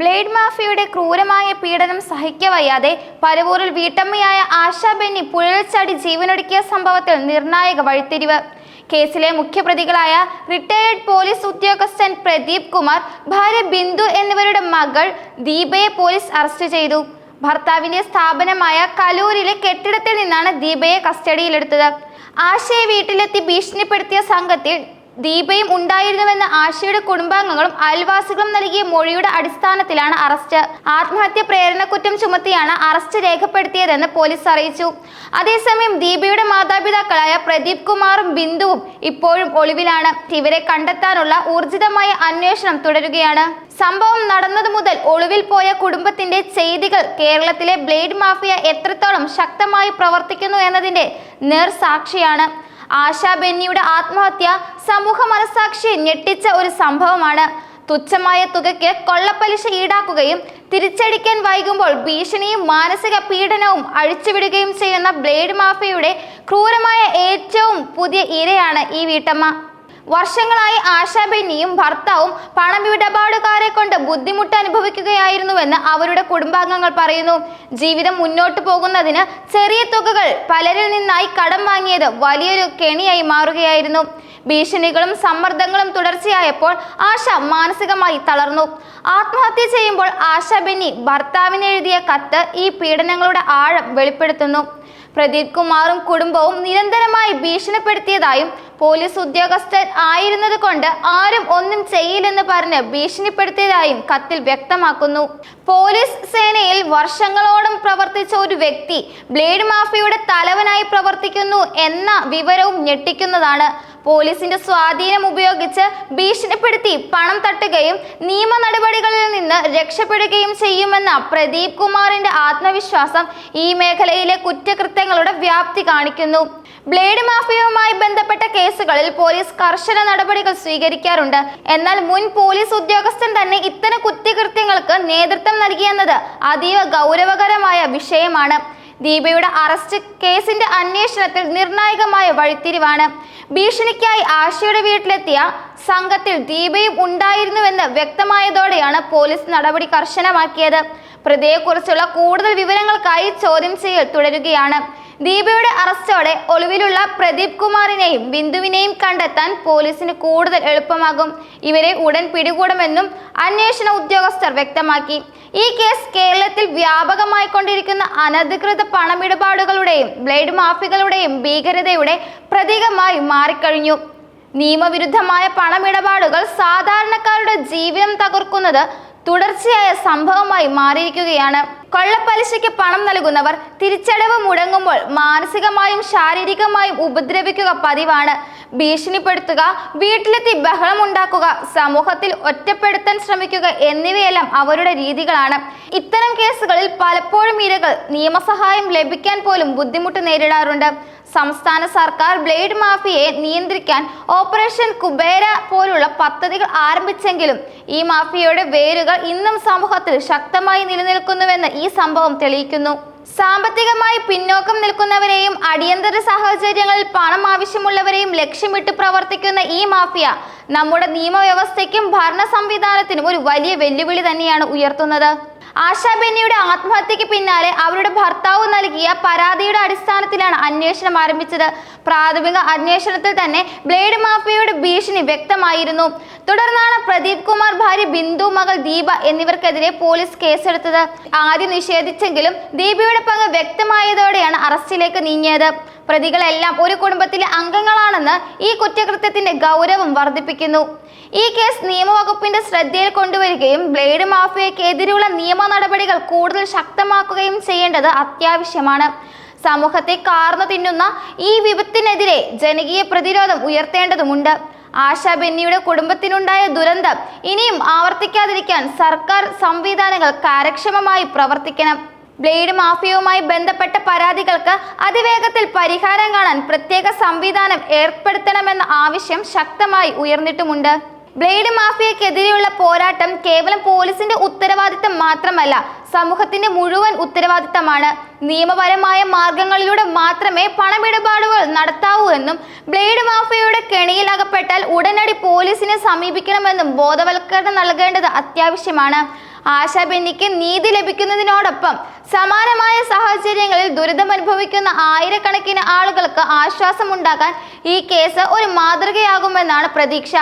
Blade മാഫിയയുടെ ക്രൂരമായ പീഡനം സഹിക്കവയ്യാതെ പരവൂരിൽ വീട്ടമ്മയായ ആശാ ബെന്നി പുഴൽച്ചാടി ജീവനൊടുക്കിയ സംഭവത്തിൽ നിർണായക വഴിത്തിരിവ്. കേസിലെ മുഖ്യപ്രതികളായ റിട്ടയേർഡ് പോലീസ് ഉദ്യോഗസ്ഥൻ പ്രദീപ് കുമാർ ഭാര്യ ബിന്ദു എന്നിവരുടെ മകൾ ദീപയെ പോലീസ് അറസ്റ്റ് ചെയ്തു. ഭർത്താവിന്റെ സ്ഥാപനമായ കലൂരിലെ കെട്ടിടത്തിൽ നിന്നാണ് ദീപയെ കസ്റ്റഡിയിലെടുത്തത്. ആശയെ വീട്ടിലെത്തി ഭീഷണിപ്പെടുത്തിയ സംഘത്തിൽ ദീപയും ഉണ്ടായിരുന്നുവെന്ന് ആശയുടെ കുടുംബാംഗങ്ങളും അയൽവാസികളും നൽകിയ മൊഴിയുടെ അടിസ്ഥാനത്തിലാണ് അറസ്റ്റ്. ആത്മഹത്യ പ്രേരണക്കുറ്റം ചുമത്തിയാണ് അറസ്റ്റ് രേഖപ്പെടുത്തിയതെന്ന് പോലീസ് അറിയിച്ചു. അതേസമയം ദീപയുടെ മാതാപിതാക്കളായ പ്രദീപ് കുമാറും ബിന്ദുവും ഇപ്പോഴും ഒളിവിലാണ്. ഇവരെ കണ്ടെത്താനുള്ള ഊർജിതമായ അന്വേഷണം തുടരുകയാണ്. സംഭവം നടന്നതു മുതൽ ഒളിവിൽ പോയ കുടുംബത്തിന്റെ ചെയ്തികൾ കേരളത്തിലെ ബ്ലേഡ് മാഫിയ എത്രത്തോളം ശക്തമായി പ്രവർത്തിക്കുന്നു എന്നതിന്റെ നേർസാക്ഷിയാണ്. ആശാ ബെന്നിയുടെ ആത്മഹത്യ സമൂഹ മനസാക്ഷിയെ ഞെട്ടിച്ച ഒരു സംഭവമാണ്. തുച്ഛമായ തുകയ്ക്ക് കൊള്ളപ്പലിശ ഈടാക്കുകയും തിരിച്ചടിക്കാൻ വൈകുമ്പോൾ ഭീഷണിയും മാനസിക പീഡനവും അഴിച്ചുവിടുകയും ചെയ്യുന്ന ബ്ലേഡ് മാഫിയയുടെ ക്രൂരമായ ഏറ്റവും പുതിയ ഇരയാണ് ഈ വീട്ടമ്മ. വർഷങ്ങളായി ആശാബെന്നിയും ഭർത്താവും പണമിടപാടുകാരെ കൊണ്ട് ബുദ്ധിമുട്ട് അനുഭവിക്കുകയായിരുന്നുവെന്ന് അവരുടെ കുടുംബാംഗങ്ങൾ പറയുന്നു. ജീവിതം മുന്നോട്ട് പോകുന്നതിന് ചെറിയ തുകകൾ പലരിൽ നിന്നായി കടം വാങ്ങിയത് വലിയൊരു കെണിയായി മാറുകയായിരുന്നു. ഭീഷണികളും സമ്മർദ്ദങ്ങളും തുടർച്ചയായപ്പോൾ ആശ മാനസികമായി തളർന്നു. ആത്മഹത്യ ചെയ്യുമ്പോൾ ആശ ബെന്നി ഭർത്താവിന് എഴുതിയ കത്ത് ഈ പീഡനങ്ങളുടെ ആഴം വെളിപ്പെടുത്തുന്നു. പ്രദീപ് കുമാറും കുടുംബവും നിരന്തരമായി ഭീഷണിപ്പെടുത്തിയതായും പോലീസ് ഉദ്യോഗസ്ഥർ ആയിരുന്നത് കൊണ്ട് ആരും ഒന്നും ചെയ്യില്ലെന്ന് പറഞ്ഞ് ഭീഷണിപ്പെടുത്തിയതായും കത്തിൽ വ്യക്തമാക്കുന്നു. പോലീസ് സേനയിൽ വർഷങ്ങളോളം പ്രവർത്തിച്ച ഒരു വ്യക്തി ബ്ലേഡ് മാഫിയയുടെ തലവനായി പ്രവർത്തിക്കുന്നു എന്ന വിവരവും ഞെട്ടിക്കുന്നതാണ്. പോലീസിന്റെ സ്വാധീനം ഉപയോഗിച്ച് ഭീഷണിപ്പെടുത്തി പണം തട്ടുകയും നിയമ നടപടികളിൽ രക്ഷപ്പെടുകയും ചെയ്യുമെന്ന പ്രദീപ് കുമാറിന്റെ ആത്മവിശ്വാസം ഈ മേഖലയിലെ കുറ്റകൃത്യങ്ങളുടെ വ്യാപ്തി കാണിക്കുന്നു. ബ്ലേഡ് മാഫിയയുമായി ബന്ധപ്പെട്ട കേസുകളിൽ പോലീസ് കർശന നടപടികൾ സ്വീകരിക്കാറുണ്ട്. എന്നാൽ മുൻ പോലീസ് ഉദ്യോഗസ്ഥൻ തന്നെ ഇത്തരം കുറ്റകൃത്യങ്ങൾക്ക് നേതൃത്വം നൽകിയെന്നത് അതീവ ഗൗരവകരമായ വിഷയമാണ്. ദീപയുടെ അറസ്റ്റ് കേസിന്റെ അന്വേഷണത്തിൽ നിർണായകമായ വഴിത്തിരിവാണ്. ഭീഷണിക്കായി ആശയുടെ വീട്ടിലെത്തിയ സംഘത്തിൽ ദീപയും ഉണ്ടായിരുന്നുവെന്ന് വ്യക്തമായതോടെയാണ് പോലീസ് നടപടി കർശനമാക്കിയത്. പ്രതിയെക്കുറിച്ചുള്ള കൂടുതൽ വിവരങ്ങൾക്കായി ചോദ്യം ചെയ്യൽ തുടരുകയാണ്. ദീപയുടെ അറസ്റ്റോടെ ഒളിവിലുള്ള പ്രദീപ് കുമാറിനെയും ബിന്ദുവിനെയും കണ്ടെത്താൻ പോലീസിന് കൂടുതൽ എളുപ്പമാകും. ഇവരെ ഉടൻ പിടികൂടുമെന്നും അന്വേഷണ ഉദ്യോഗസ്ഥർ വ്യക്തമാക്കി. ഈ കേസ് കേരളത്തിൽ വ്യാപകമായി കൊണ്ടിരിക്കുന്ന അനധികൃത പണമിടപാടുകളുടെയും ബ്ലേഡ് മാഫികളുടെയും ഭീകരതയുടെ പ്രതീകമായി മാറിക്കഴിഞ്ഞു. നിയമവിരുദ്ധമായ പണമിടപാടുകൾ സാധാരണക്കാരുടെ ജീവിതം തകർക്കുന്നത് തുടർച്ചയായ സംഭവമായി മാറിയിരിക്കുകയാണ്. കൊള്ളപ്പലിശയ്ക്ക് പണം നൽകുന്നവർ തിരിച്ചടവ് മുടങ്ങുമ്പോൾ മാനസികമായും ശാരീരികമായും ഉപദ്രവിക്കുക പതിവാണ്. ഭീഷണിപ്പെടുത്തുക വീട്ടിലെത്തി ബഹളം ഉണ്ടാക്കുക സമൂഹത്തിൽ ഒറ്റപ്പെടുത്താൻ ശ്രമിക്കുക എന്നിവയെല്ലാം അവരുടെ രീതികളാണ്. ഇത്തരം കേസുകളിൽ പലപ്പോഴും ഇരകൾ നിയമസഹായം ലഭിക്കാൻ പോലും ബുദ്ധിമുട്ട് നേരിടാറുണ്ട്. സംസ്ഥാന സർക്കാർ ബ്ലേഡ് മാഫിയയെ നിയന്ത്രിക്കാൻ ഓപ്പറേഷൻ കുബേര പോലുള്ള പദ്ധതികൾ ആരംഭിച്ചെങ്കിലും ഈ മാഫിയയുടെ വേരുകൾ ഇന്നും സമൂഹത്തിൽ ശക്തമായി നിലനിൽക്കുന്നുവെന്ന് ഈ സംഭവം തെളിയിക്കുന്നു. സാമ്പത്തികമായി പിന്നോക്കം നിൽക്കുന്നവരെയും അടിയന്തര സാഹചര്യങ്ങളിൽ പണം ആവശ്യമുള്ളവരെയും ലക്ഷ്യമിട്ട് പ്രവർത്തിക്കുന്ന ഈ മാഫിയ നമ്മുടെ നിയമവ്യവസ്ഥയ്ക്കും ഭരണ സംവിധാനത്തിനും ഒരു വലിയ വെല്ലുവിളി തന്നെയാണ് ഉയർത്തുന്നത്. ആശാ ബെന്നിയുടെ ആത്മഹത്യക്ക് പിന്നാലെ അവരുടെ ഭർത്താവ് നൽകിയ പരാതിയുടെ അടിസ്ഥാനത്തിലാണ് അന്വേഷണം ആരംഭിച്ചത്. പ്രാഥമിക അന്വേഷണത്തിൽ തന്നെ ബ്ലേഡ് മാഫിയയുടെ ഭീഷണി വ്യക്തമായിരുന്നു. തുടർന്നാണ് പ്രദീപ് കുമാർ ഭാര്യ ബിന്ദു മകൾ ദീപ എന്നിവർക്കെതിരെ പോലീസ് കേസെടുത്തത്. ആദ്യം നിഷേധിച്ചെങ്കിലും ദീപയുടെ പങ്ക് വ്യക്തമായതോടെയാണ് അറസ്റ്റിലേക്ക് നീങ്ങിയത്. പ്രതികളെല്ലാം ഒരു കുടുംബത്തിലെ അംഗങ്ങളാണെന്ന് ഈ കുറ്റകൃത്യത്തിന്റെ ഗൗരവം വർദ്ധിപ്പിക്കുന്നു. ഈ കേസ് നിയമവകുപ്പിന്റെ ശ്രദ്ധയിൽ കൊണ്ടുവരികയും ബ്ലേഡ് മാഫിയക്കെതിരെയുള്ള നിയമ നടപടികൾ കൂടുതൽ ശക്തമാക്കുകയും ചെയ്യേണ്ടത് അത്യാവശ്യമാണ് സമൂഹത്തെ കാർന്നു തിന്നുന്ന ഈ വിപത്തിനെതിരെ ജനകീയ പ്രതിരോധം ഉയർത്തേണ്ടതുമുണ്ട്. ആശാ ബെന്നിയുടെ കുടുംബത്തിനുണ്ടായ ദുരന്തം ഇനിയും ആവർത്തിക്കാതിരിക്കാൻ സർക്കാർ സംവിധാനങ്ങൾ കാര്യക്ഷമമായി പ്രവർത്തിക്കണം. ബ്ലേഡ് മാഫിയവുമായി ബന്ധപ്പെട്ട പരാതികൾക്ക് അതിവേഗത്തിൽ പരിഹാരം കാണാൻ പ്രത്യേക സംവിധാനം ഏർപ്പെടുത്തണമെന്ന ആവശ്യം ശക്തമായി ഉയർന്നിട്ടുമുണ്ട്. ബ്ലേഡ് മാഫിയക്കെതിരെയുള്ള പോരാട്ടം കേവലം പോലീസിന്റെ ഉത്തരവാദിത്തം മാത്രമല്ല സമൂഹത്തിന്റെ മുഴുവൻ ഉത്തരവാദിത്തമാണ്. നിയമപരമായ മാർഗങ്ങളിലൂടെ മാത്രമേ പണമിടപാടുകൾ നടത്താവൂ എന്നും ബ്ലേഡ് മാഫിയയുടെ കെണിയിൽ അകപ്പെട്ടാൽ ഉടനടി പോലീസിനെ സമീപിക്കണമെന്നും ബോധവൽക്കരണം നൽകേണ്ടത് അത്യാവശ്യമാണ്. ആശാബെന്നിക്ക് നീതി ലഭിക്കുന്നതിനോടൊപ്പം സമാനമായ സാഹചര്യങ്ങളിൽ ദുരിതമനുഭവിക്കുന്ന ആയിരക്കണക്കിന് ആളുകൾക്ക് ആശ്വാസമുണ്ടാക്കാൻ ഈ കേസ് ഒരു മാതൃകയാകുമെന്നാണ് പ്രതീക്ഷ.